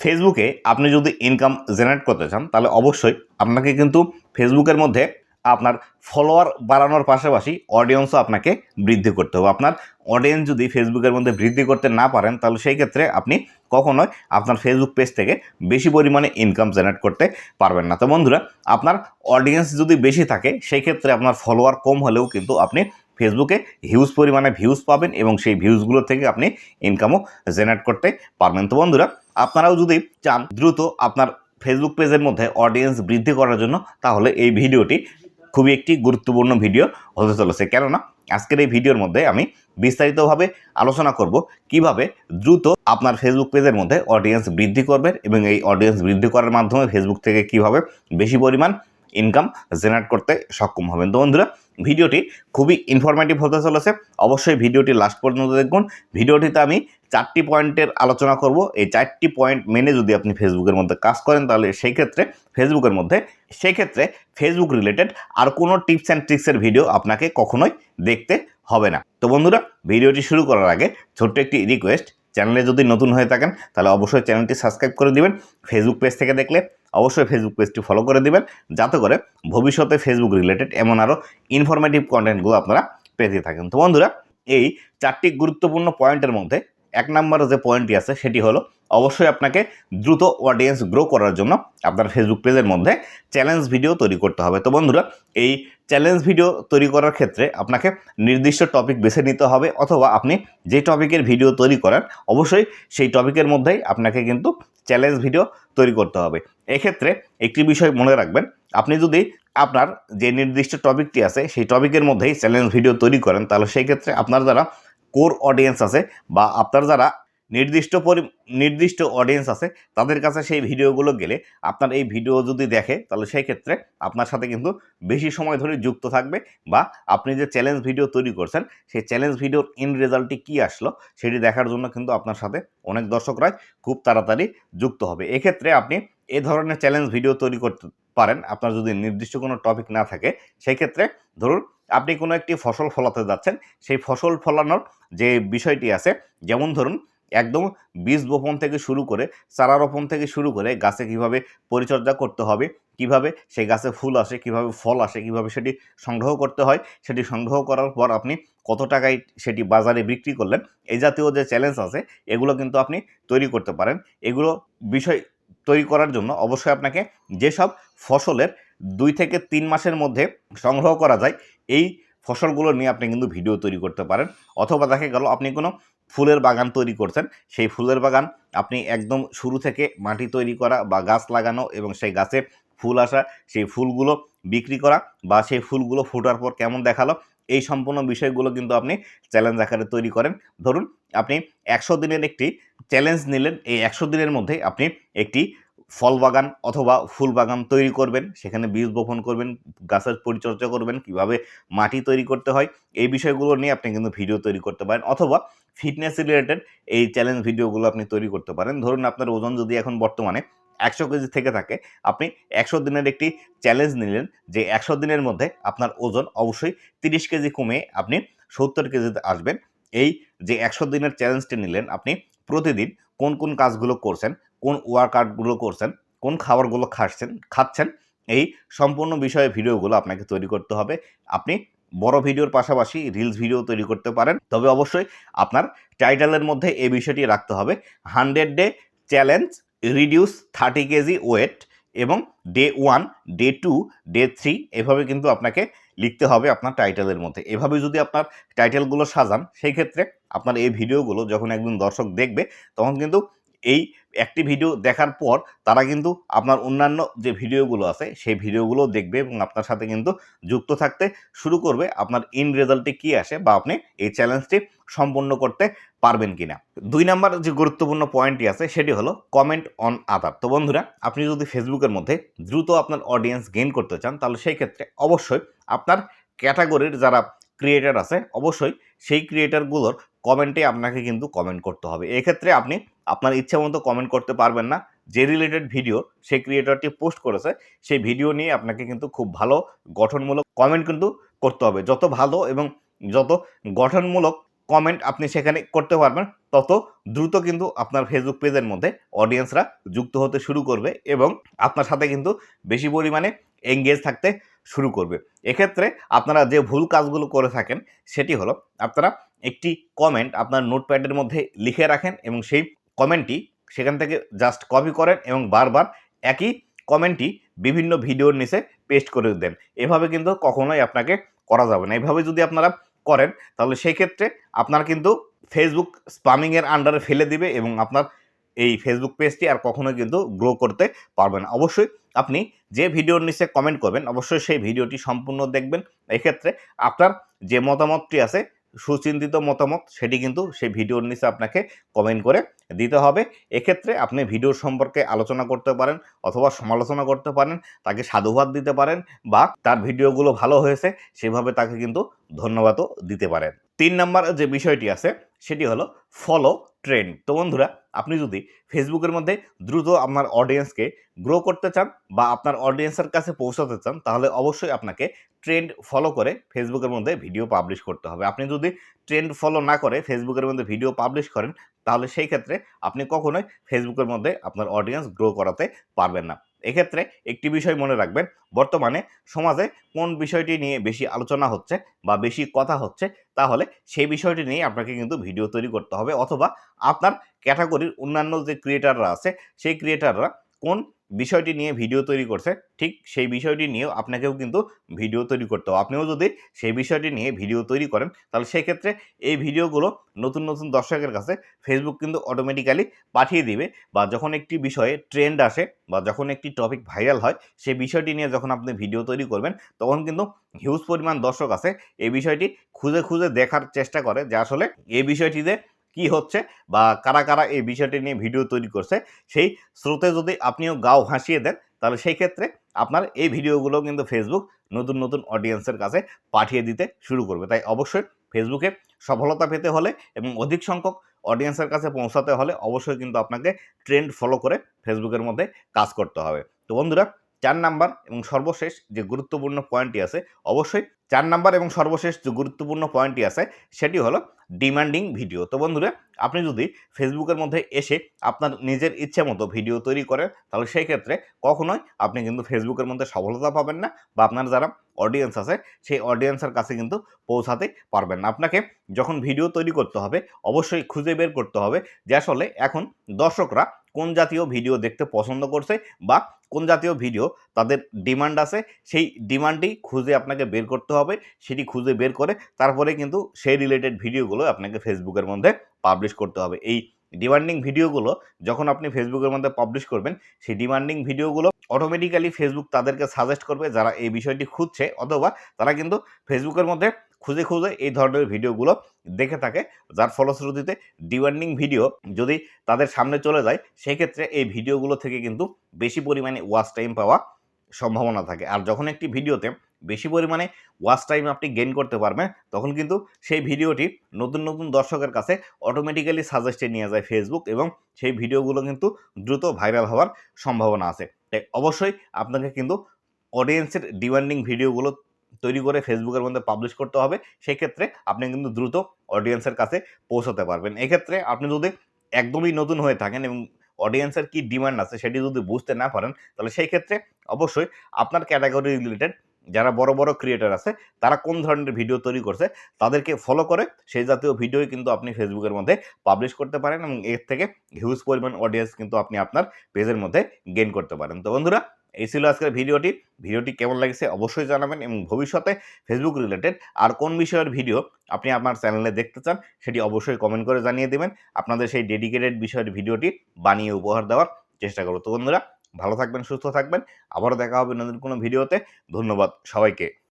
ফেসবুকে আপনি যদি ইনকাম জেনারেট করতে চান, তাহলে অবশ্যই আপনাকে কিন্তু ফেসবুকের মধ্যে আপনার ফলোয়ার বাড়ানোর পাশাপাশি অডিয়েন্সও আপনাকে বৃদ্ধি করতে হবে। আপনার অডিয়েন্স যদি ফেসবুকের মধ্যে বৃদ্ধি করতে না পারেন, তাহলে সেই ক্ষেত্রে আপনি কখনোই আপনার ফেসবুক পেজ থেকে বেশি পরিমাণে ইনকাম জেনারেট করতে পারবেন না। তো বন্ধুরা, আপনার অডিয়েন্স যদি বেশি থাকে, সেই ক্ষেত্রে আপনার ফলোয়ার কম হলেও কিন্তু আপনি ফেসবুকে হিউজ পরিমাণে ভিউজ পাবেন এবং সেই ভিউজগুলো থেকে আপনি ইনকামও জেনারেট করতে পারবেন। তো বন্ধুরা আপনারাও যদি চান দ্রুত আপনার ফেসবুক পেজের মধ্যে অডিয়েন্স বৃদ্ধি করার জন্য, তাহলে এই ভিডিওটি খুবই একটি গুরুত্বপূর্ণ ভিডিও হতে চলেছে। কেননা, আজকের এই ভিডিওর মধ্যে আমি বিস্তারিতভাবে আলোচনা করব কীভাবে দ্রুত আপনার ফেসবুক পেজের মধ্যে অডিয়েন্স বৃদ্ধি করবেন এবং এই অডিয়েন্স বৃদ্ধি করার মাধ্যমে ফেসবুক থেকে কীভাবে বেশি পরিমাণ ইনকাম জেনারেট করতে সক্ষম হবেন। তো বন্ধুরা ভিডিওটি খুবই ইনফরমেটিভ হতে চলেছে। অবশ্যই ভিডিওটি লাস্ট পর্যন্ত দেখুন। ভিডিওটিতে আমি চারটি পয়েন্টের আলোচনা করব। এই চারটি পয়েন্ট মেনে যদি আপনি ফেসবুকের মধ্যে কাজ করেন, তাহলে সেই ক্ষেত্রে ফেসবুকের মধ্যে, সেই ক্ষেত্রে ফেসবুক রিলেটেড আর কোনো টিপস অ্যান্ড ট্রিক্সের ভিডিও আপনাকে কখনোই দেখতে হবে না। তো বন্ধুরা, ভিডিওটি শুরু করার আগে ছোট্ট একটি রিকোয়েস্ট চ্যানেলে যদি নতুন হয়ে থাকেন, তাহলে অবশ্যই চ্যানেলটি সাবস্ক্রাইব করে দিবেন। ফেসবুক পেজ থেকে দেখলে অবশ্যই ফেসবুক পেজটি ফলো করে দিবেন। যাতে করে ভবিষ্যতে ফেসবুক রিলেটেড এমন আরও ইনফরমেটিভ কন্টেন্টগুলো আপনারা পেতে থাকেন। তো বন্ধুরা, এই চারটি গুরুত্বপূর্ণ পয়েন্টের মধ্যে এক নম্বরের যে পয়েন্টটি আছে, সেটি হলো অবশ্যই আপনাকে দ্রুত অডিয়েন্স গ্রো করার জন্য আপনার ফেসবুক পেজের মধ্যে চ্যালেঞ্জ ভিডিও তৈরি করতে হবে। তো বন্ধুরা, এই চ্যালেঞ্জ ভিডিও তৈরি করার ক্ষেত্রে আপনাকে নির্দিষ্ট টপিক বেছে নিতে হবে অথবা আপনি যে টপিকের ভিডিও তৈরি করেন, অবশ্যই সেই টপিকের মধ্যেই আপনাকে কিন্তু চ্যালেঞ্জ ভিডিও তৈরি করতে হবে। এক্ষেত্রে একটি বিষয় মনে রাখবেন, আপনি যদি আপনার যে নির্দিষ্ট টপিকটি আছে, সেই টপিকের মধ্যেই চ্যালেঞ্জ ভিডিও তৈরি করেন, তাহলে সেই ক্ষেত্রে আপনার যারা কোর অডিয়েন্স আছে বা আপনার যারা নির্দিষ্ট পরি, নির্দিষ্ট অডিয়েন্স আছে, তাদের কাছে সেই ভিডিওগুলো গেলে আপনার এই ভিডিও যদি দেখে, তাহলে সেই ক্ষেত্রে আপনার সাথে কিন্তু বেশি সময় ধরে যুক্ত থাকবে বা আপনি যে চ্যালেঞ্জ ভিডিও তৈরি করছেন, সেই চ্যালেঞ্জ ভিডিওর ইন রেজাল্টটি কী আসলো, সেটি দেখার জন্য কিন্তু আপনার সাথে অনেক দর্শকরাই খুব তাড়াতাড়ি যুক্ত হবে। এক্ষেত্রে আপনি এ ধরনের চ্যালেঞ্জ ভিডিও তৈরি করতে পারেন, আপনার যদি নির্দিষ্ট কোনো টপিক না থাকে, সেই ক্ষেত্রে ধরুন আপনি কোনো একটি ফসল ফলাতে যাচ্ছেন, সেই ফসল ফলানোর যে বিষয়টি আছে, যেমন ধরুন একদম বীজ বপন থেকে শুরু করে চারা রোপণ থেকে শুরু করে গাছে কীভাবে পরিচর্যা করতে হবে, কীভাবে সেই গাছে ফুল আসে, কীভাবে ফল আসে, কীভাবে সেটি সংগ্রহ করতে হয়, সেটি সংগ্রহ করার পর আপনি কত টাকায় সেটি বাজারে বিক্রি করলেন এই জাতীয় যে চ্যালেঞ্জ আছে, এগুলো কিন্তু আপনি তৈরি করতে পারেন। এগুলো বিষয় তৈরি করার জন্য অবশ্যই আপনাকে যেসব ফসলের দুই থেকে তিন মাসের মধ্যে সংগ্রহ করা যায়, এই ফসলগুলো নিয়ে আপনি কিন্তু ভিডিও তৈরি করতে পারেন, অথবা দেখা গেল আপনি কোনো ফুলের বাগান তৈরি করছেন। সেই ফুলের বাগান আপনি একদম শুরু থেকে মাটি তৈরি করা বা গাছ লাগানো এবং সেই গাছে ফুল আসা, সেই ফুলগুলো বিক্রি করা বা সেই ফুলগুলো ফোটার পর কেমন দেখাল, এই সম্পূর্ণ বিষয়গুলো কিন্তু আপনি চ্যালেঞ্জ আকারে তৈরি করেন। ধরুন, আপনি একশো দিনের একটি চ্যালেঞ্জ নিলেন, এই একশো দিনের মধ্যে আপনি একটি ফল বাগান অথবা ফুল বাগান তৈরি করবেন। সেখানে বীজ বপন করবেন, গাছের পরিচর্যা করবেন, কীভাবে মাটি তৈরি করতে হয়, এই বিষয়গুলো নিয়ে আপনি কিন্তু ভিডিও তৈরি করতে পারেন। অথবা ফিটনেস রিলেটেড এই চ্যালেঞ্জ ভিডিওগুলো আপনি তৈরি করতে পারেন। ধরুন আপনার ওজন যদি এখন বর্তমানে একশো কেজি থেকে থাকে, আপনি একশো দিনের একটি চ্যালেঞ্জ নিলেন যে একশো দিনের মধ্যে আপনার ওজন অবশ্যই তিরিশ কেজি কমে আপনি সত্তর কেজিতে আসবেন। এই যে একশো দিনের চ্যালেঞ্জটি নিলেন, আপনি প্রতিদিন কোন কোন কাজগুলো করছেন, কোন ওয়ার্কআউটগুলো করছেন, কোন খাবারগুলো খাচ্ছেন খাচ্ছেন, এই সম্পূর্ণ বিষয়ে ভিডিওগুলো আপনাকে তৈরি করতে হবে। আপনি বড় ভিডিওর পাশাপাশি রিলস ভিডিও তৈরি করতে পারেন। তবে অবশ্যই আপনার টাইটেলের মধ্যে এই বিষয়টি রাখতে হবে। Hundred day challenge reduce thirty KG weight এবং day one day two day three এভাবে কিন্তু আপনাকে লিখতে হবে আপনার টাইটেলের মধ্যে। এভাবে যদি আপনার টাইটেলগুলো সাজান, সেই ক্ষেত্রে আপনার এই ভিডিওগুলো যখন একজন দর্শক দেখবে, তখন কিন্তু এই একটি ভিডিও দেখার পর তারা কিন্তু আপনার অন্যান্য যে ভিডিওগুলো আছে, সেই ভিডিওগুলো দেখবে এবং আপনার সাথে কিন্তু যুক্ত থাকতে শুরু করবে আপনার ইন রেজাল্টে কী আসে বা আপনি এই চ্যালেঞ্জটি সম্পন্ন করতে পারবেন কিনা। দুই নাম্বার যে গুরুত্বপূর্ণ পয়েন্টটি আছে, সেটি হলো কমেন্ট অন আদার তো বন্ধুরা, আপনি যদি ফেসবুকের মধ্যে দ্রুত আপনার অডিয়েন্স গেইন করতে চান, তাহলে সেই ক্ষেত্রে অবশ্যই আপনার ক্যাটাগরির যারা ক্রিয়েটার আছে, অবশ্যই সেই ক্রিয়েটারগুলোর কমেন্টে আপনাকে কিন্তু কমেন্ট করতে হবে। এক্ষেত্রে আপনি আপনার ইচ্ছে মতো কমেন্ট করতে পারবেন না। যে রিলেটেড ভিডিও সেই ক্রিয়েটরটি পোস্ট করেছে, সেই ভিডিও নিয়ে আপনাকে কিন্তু খুব ভালো গঠনমূলক কমেন্ট কিন্তু করতে হবে। যত ভালো এবং যত গঠনমূলক কমেন্ট আপনি সেখানে করতে পারবেন, তত দ্রুত কিন্তু আপনার ফেসবুক পেজের মধ্যে অডিয়েন্সরা যুক্ত হতে শুরু করবে এবং আপনার সাথে কিন্তু বেশি পরিমাণে এঙ্গেজ থাকতে শুরু করবে। এক্ষেত্রে আপনারা যে ভুল কাজগুলো করে থাকেন, সেটি হলো আপনারা একটি কমেন্ট আপনার নোটপ্যাডের মধ্যে লিখে রাখেন এবং সেই কমেন্টটি সেখান থেকে জাস্ট কপি করেন এবং বারবার একই কমেন্টটি বিভিন্ন ভিডিওর নিচে পেস্ট করে দেন। এভাবে কিন্তু কখনোই আপনাকে করা যাবে না। এভাবে যদি আপনারা করেন, তাহলে সেই ক্ষেত্রে আপনার কিন্তু ফেসবুক স্পামিংয়ের আন্ডারে ফেলে দিবে এবং আপনার এই ফেসবুক পেজটি আর কখনোই কিন্তু গ্রো করতে পারবেন অবশ্যই আপনি যে ভিডিওর নিচে কমেন্ট করবেন, অবশ্যই সেই ভিডিওটি সম্পূর্ণ দেখবেন। এক্ষেত্রে আপনার যে মতামতটি আছে সুচিন্তিত মতামত, সেটি কিন্তু সেই ভিডিওর নিচে আপনাকে কমেন্ট করে দিতে হবে। এক্ষেত্রে আপনি ভিডিও সম্পর্কে আলোচনা করতে পারেন অথবা সমালোচনা করতে পারেন, তাকে সাধুবাদ দিতে পারেন বা তার ভিডিওগুলো ভালো হয়েছে, সেভাবে তাকে কিন্তু ধন্যবাদও দিতে পারেন। তিন নাম্বার যে বিষয়টি আছে সেটি হলো ফলো ট্রেন্ড তো বন্ধুরা, আপনি যদি ফেসবুকের মধ্যে দ্রুত আপনার অডিয়েন্সকে গ্রো করতে চান বা আপনার অডিয়েন্সের কাছে পৌঁছাতে চান, তাহলে অবশ্যই আপনাকে ট্রেন্ড ফলো করে ফেসবুকের মধ্যে ভিডিও পাবলিশ করতে হবে। আপনি যদি ট্রেন্ড ফলো না করে ফেসবুকের মধ্যে ভিডিও পাবলিশ করেন, তাহলে সেই ক্ষেত্রে আপনি কখনোই ফেসবুকের মধ্যে আপনার অডিয়েন্স গ্রো করাতে পারবেন না। এক্ষেত্রে একটি বিষয় মনে রাখবেন, বর্তমানে সমাজে কোন বিষয়টি নিয়ে বেশি আলোচনা হচ্ছে বা বেশি কথা হচ্ছে, তাহলে সেই বিষয়টি নিয়ে আপনাকে কিন্তু ভিডিও তৈরি করতে হবে অথবা আপনার ক্যাটাগরির অন্যান্য যে ক্রিয়েটাররা আছে, সেই ক্রিয়েটাররা কোন বিষয়টি নিয়ে ভিডিও তৈরি করছে, ঠিক সেই বিষয়টি নিয়েও আপনাকেও কিন্তু ভিডিও তৈরি করতে হবে। আপনিও যদি সেই বিষয়টি নিয়ে ভিডিও তৈরি করেন, তাহলে সেক্ষেত্রে এই ভিডিওগুলো নতুন নতুন দর্শকের কাছে ফেসবুক কিন্তু অটোমেটিক্যালি পাঠিয়ে দিবে বা যখন একটি বিষয়ে ট্রেন্ড আসে বা যখন একটি টপিক ভাইরাল হয়, সেই বিষয়টি নিয়ে যখন আপনি ভিডিও তৈরি করবেন, তখন কিন্তু হিউজ পরিমাণ দর্শক আছে। এই বিষয়টি খুঁজে খুঁজে দেখার চেষ্টা করে যে আসলে এই বিষয়টিতে কি হচ্ছে বা কারা কারা এই বিষয়টি নিয়ে ভিডিও তৈরি করছে, সেই স্রোতে যদি আপনিও গাও ভাসিয়ে দেন, তাহলে সেই ক্ষেত্রে আপনার এই ভিডিওগুলো কিন্তু ফেসবুক নতুন নতুন অডিয়েন্সের কাছে পাঠিয়ে দিতে শুরু করবে। তাই অবশ্যই ফেসবুকে সফলতা পেতে হলে এবং অধিক সংখ্যক অডিয়েন্সের কাছে পৌঁছাতে হলে অবশ্যই কিন্তু আপনাকে ট্রেন্ড ফলো করে ফেসবুকের মধ্যে কাজ করতে হবে। তো বন্ধুরা চার নাম্বার এবং সর্বশেষ যে গুরুত্বপূর্ণ পয়েন্টটি আছে, অবশ্যই চার নাম্বার এবং সর্বশেষ যে গুরুত্বপূর্ণ পয়েন্টটি আছে, সেটি হলো ডিমান্ডিং ভিডিও তো বন্ধুরা, আপনি যদি ফেসবুকের মধ্যে এসে আপনার নিজের ইচ্ছে মতো ভিডিও তৈরি করেন, তাহলে সেই ক্ষেত্রে কখনোই আপনি কিন্তু ফেসবুকের মধ্যে সফলতা পাবেন না বা আপনার যারা অডিয়েন্স আছে, সেই অডিয়েন্সের কাছে কিন্তু পৌঁছাতে পারবেন না। আপনাকে যখন ভিডিও তৈরি করতে হবে, অবশ্যই খুঁজে বের করতে হবে। যে আসলে এখন দর্শকরা কোন জাতীয় ভিডিও দেখতে পছন্দ করছে বা কোন জাতীয় ভিডিও তাদের ডিমান্ড আছে, সেই ডিমান্ডটি খুঁজে আপনাকে বের করতে হবে, সেটি খুঁজে বের করে তারপরে কিন্তু সেই রিলেটেড ভিডিওগুলো আপনাকে ফেসবুকের মধ্যে পাবলিশ করতে হবে। এই ডিমান্ডিং ভিডিওগুলো যখন আপনি ফেসবুকের মধ্যে পাবলিশ করবেন, সেই ডিমান্ডিং ভিডিওগুলো অটোমেটিক্যালি ফেসবুক তাদেরকে সাজেস্ট করবে যারা এই বিষয়টি খুঁজছে, অথবা তারা কিন্তু ফেসবুকের মধ্যে খুঁজে খুঁজে এই ধরনের ভিডিওগুলো দেখে থাকে। যার ফলশ্রুতিতে ডিমান্ডিং ভিডিও যদি তাদের সামনে চলে যায়, সেক্ষেত্রে এই ভিডিওগুলো থেকে কিন্তু বেশি পরিমাণে ওয়াচ টাইম পাওয়া সম্ভাবনা থাকে। আর যখন একটি ভিডিওতে বেশি পরিমাণে ওয়াচ টাইম আপনি গেইন করতে পারবেন, তখন কিন্তু সেই ভিডিওটি নতুন নতুন দর্শকের কাছে অটোমেটিক্যালি সাজেস্টে নিয়ে যায় ফেসবুক এবং সেই ভিডিওগুলো কিন্তু দ্রুত ভাইরাল হওয়ার সম্ভাবনা আছে। তাই অবশ্যই আপনাকে কিন্তু অডিয়েন্সের ডিমান্ডিং ভিডিওগুলো তৈরি করে ফেসবুকের মধ্যে পাবলিশ করতে হবে। সেক্ষেত্রে আপনি কিন্তু দ্রুত অডিয়েন্সের কাছে পৌঁছাতে পারবেন। এক্ষেত্রে আপনি যদি একদমই নতুন হয়ে থাকেন এবং অডিয়েন্সের কি ডিমান্ড আছে সেটি যদি বুঝতে না পারেন, তাহলে সেই ক্ষেত্রে অবশ্যই আপনার ক্যাটাগরি রিলেটেড যারা বড় বড় ক্রিয়েটার আছে, তারা কোন ধরনের ভিডিও তৈরি করছে, তাদেরকে ফলো করে সেই জাতীয় ভিডিওই কিন্তু আপনি ফেসবুকের মধ্যে পাবলিশ করতে পারেন এবং এর থেকে হিউজ পরিমাণ অডিয়েন্স কিন্তু আপনি আপনার পেজের মধ্যে গেইন করতে পারেন। তো বন্ধুরা এই ছিল আজকের ভিডিওটি। ভিডিওটি কেমন লাগছে অবশ্যই জানাবেন এবং ভবিষ্যতে ফেসবুক রিলেটেড আর কোন বিষয়ের ভিডিও আপনি আমার চ্যানেলে দেখতে চান সেটি অবশ্যই কমেন্ট করে জানিয়ে দেবেন। আপনাদের সেই ডেডিকেটেড বিষয়ের ভিডিওটি বানিয়ে উপহার দেওয়ার চেষ্টা করব। তো বন্ধুরা, ভালো থাকবেন, সুস্থ থাকবেন। আবারও দেখা হবে নতুন কোনো ভিডিওতে। ধন্যবাদ সবাইকে।